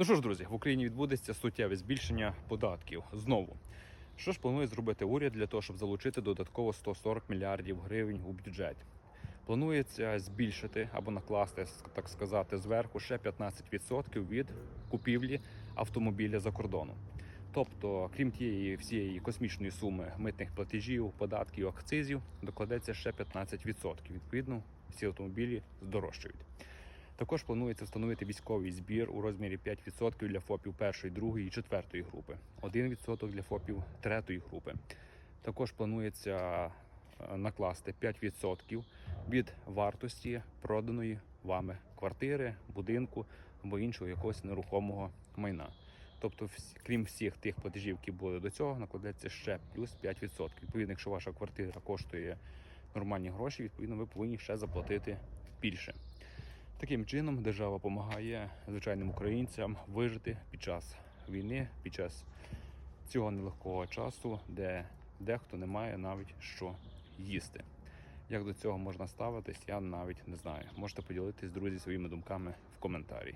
Ну що ж, друзі, в Україні відбудеться суттєве збільшення податків знову. Що ж планує зробити уряд для того, щоб залучити додатково 140 мільярдів гривень у бюджет? Планується збільшити або накласти, так сказати, зверху ще 15% від купівлі автомобіля за кордону. Тобто, крім тієї всієї космічної суми митних платежів, податків, акцизів, докладеться ще 15%. Відповідно, всі автомобілі здорожчають. Також планується встановити військовий збір у розмірі 5% для ФОПів першої, другої і четвертої групи, 1% для ФОПів третьої групи. Також планується е, накласти 5% від вартості проданої вами квартири, будинку або іншого якогось нерухомого майна. Тобто, крім всіх тих платежів, які були до цього, накладеться ще плюс 5%. Відповідно, якщо ваша квартира коштує нормальні гроші, відповідно, ви повинні ще заплатити більше. Таким чином держава допомагає звичайним українцям вижити під час війни, під час цього нелегкого часу, де дехто не має навіть що їсти. Як до цього можна ставитись, я навіть не знаю. Можете поділитись, друзі, своїми думками в коментарі.